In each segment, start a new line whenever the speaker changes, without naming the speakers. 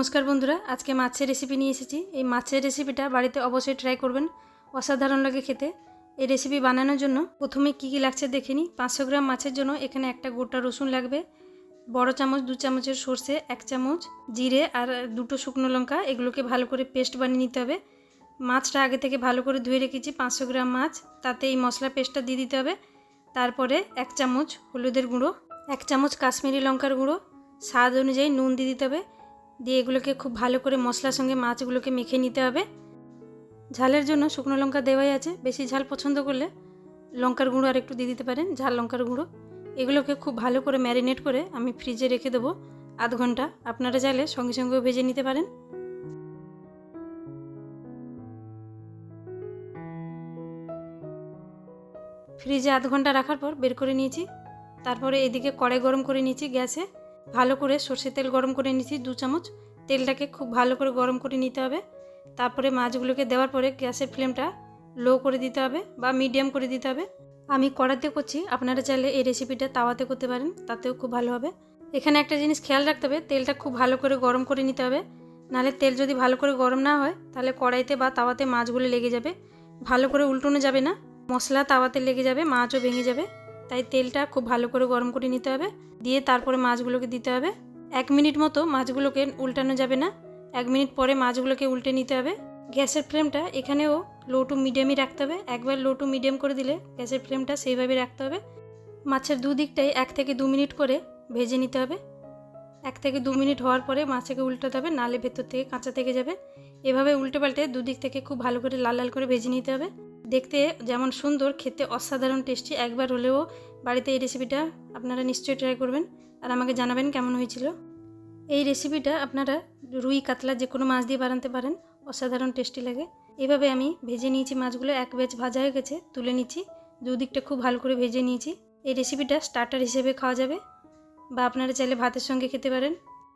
নমস্কার বন্ধুরা, আজকে মাছের রেসিপি নিয়ে এসেছি। এই মাছের রেসিপিটা বাড়িতে অবশ্যই ট্রাই করবেন, অসাধারণ লাগে খেতে। এই রেসিপি বানানোর জন্য প্রথমে কী কী লাগছে দেখে নিই। পাঁচশো গ্রাম মাছের জন্য এখানে একটা গোটা রসুন লাগবে, বড় চামচ, দু চামচের সর্ষে, এক চামচ জিরে আর দুটো শুকনো লঙ্কা, এগুলোকে ভালো করে পেস্ট বানিয়ে নিতে হবে। মাছটা আগে থেকে ভালো করে ধুয়ে রেখেছি, পাঁচশো গ্রাম মাছ, তাতে এই মশলা পেস্টটা দিয়ে দিতে হবে। তারপরে এক চামচ হলুদের গুঁড়ো, এক চামচ কাশ্মীরি লঙ্কার গুঁড়ো, স্বাদ অনুযায়ী নুন দিয়ে দিতে হবে। দিয়ে এগুলোকে খুব ভালো করে মশলার সঙ্গে মাছগুলোকে মেখে নিতে হবে। ঝালের জন্য শুকনো লঙ্কা দেওয়াই আছে। বেশি ঝাল পছন্দ করলে লঙ্কার গুঁড়ো আর একটু দিয়ে দিতে পারেন, ঝাল লঙ্কার গুঁড়ো। এগুলোকে খুব ভালো করে ম্যারিনেট করে আমি ফ্রিজে রেখে দেবো আধ ঘণ্টা। আপনারা চাইলে সঙ্গে সঙ্গেও ভেজে নিতে পারেন। ফ্রিজে আধ ঘণ্টা রাখার পর বের করে নিয়েছি। তারপরে এদিকে কড়াই গরম করে নিয়েছি গ্যাসে। ভালো করে সর্ষের তেল গরম করে নিয়েছি দু চামচ। তেলটাকে খুব ভালো করে গরম করে নিতে হবে। তারপরে মাছগুলোকে দেওয়ার পরে গ্যাসের ফ্লেমটা লো করে দিতে হবে বা মিডিয়াম করে দিতে হবে। আমি কড়াতে করছি, আপনারা চাইলে এই রেসিপিটা তাওয়াতে করতে পারেন, তাতেও খুব ভালো হবে। এখানে একটা জিনিস খেয়াল রাখতে হবে, তেলটা খুব ভালো করে গরম করে নিতে হবে। নাহলে তেল যদি ভালো করে গরম না হয়, তাহলে কড়াইতে বা তাওয়াতে মাছগুলো লেগে যাবে। ভালো করে উল্টোনো যাবে না, মশলা তাওয়াতে লেগে যাবে, মাছও ভেঙে যাবে। তাই তেলটা খুব ভালো করে গরম করে নিতে হবে। দিয়ে তারপরে মাছগুলোকে দিতে হবে। এক মিনিট মতো মাছগুলোকে উল্টানো যাবে না। এক মিনিট পরে মাছগুলোকে উল্টে নিতে হবে। গ্যাসের ফ্লেমটা এখানেও লো টু মিডিয়ামই রাখতে হবে। একবার লো টু মিডিয়াম করে দিলে গ্যাসের ফ্লেমটা সেইভাবে রাখতে হবে। মাছের দুদিকটাই এক থেকে দু মিনিট করে ভেজে নিতে হবে। এক থেকে দু মিনিট হওয়ার পরে মাছকে উল্টাতে হবে, নালে ভেতর থেকে কাঁচা থেকে যাবে। এভাবে উল্টে পাল্টে দুদিক থেকে খুব ভালো করে লাল লাল করে ভেজে নিতে হবে। দেখতে যেমন সুন্দর, খেতে অসাধারণ টেস্টি। একবার হলেও বাড়িতে এই রেসিপিটা আপনারা নিশ্চয়ই ট্রাই করবেন। আর আমাকে জানাবেন কেমন হয়েছিল। এই রেসিপিটা আপনারা রুই, কাতলা যে কোনো মাছ দিয়ে বানাতে পারেন, অসাধারণ টেস্টি লাগে। এভাবে আমি ভেজে নিয়েছি মাছগুলো, এক বেচ ভাজা হয়ে গেছে, তুলে নিচ্ছি। দুদিকটা খুব ভালো করে ভেজে নিয়েছি। এই রেসিপিটা স্টার্টার হিসেবে খাওয়া যাবে। বা আপনারা চাইলে ভাতের সঙ্গে খেতে পারেন।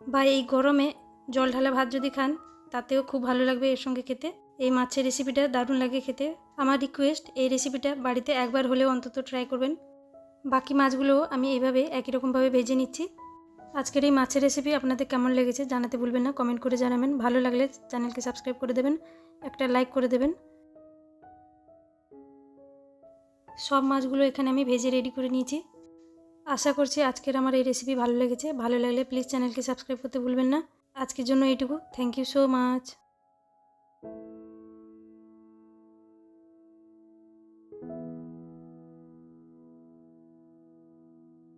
বা এই গরমে জল ঢালা ভাত যদি খান, তাতেও খুব ভালো লাগবে এর সঙ্গে খেতে। এই মাছের রেসিপিটা দারুণ লাগে খেতে। আমার রিকোয়েস্ট এই রেসিপিটা বাড়িতে একবার হলেও অন্তত ট্রাই করবেন। বাকি মাছগুলোও আমি এইভাবে একই রকমভাবে ভেজে নিচ্ছি। আজকের এই মাছের রেসিপি আপনাদের কেমন লেগেছে জানাতে ভুলবেন না কমেন্ট করে জানাবেন। ভালো লাগলে চ্যানেলকে সাবস্ক্রাইব করে দেবেন, একটা লাইক করে দেবেন। সব মাছগুলো এখানে আমি ভেজে রেডি করে নিয়েছি। আশা করছি আজকের আমার এই রেসিপি ভালো লেগেছে। ভালো লাগলে প্লিজ চ্যানেলকে সাবস্ক্রাইব করতে ভুলবেন না। আজকের জন্য এইটুকু। Thank you so much you.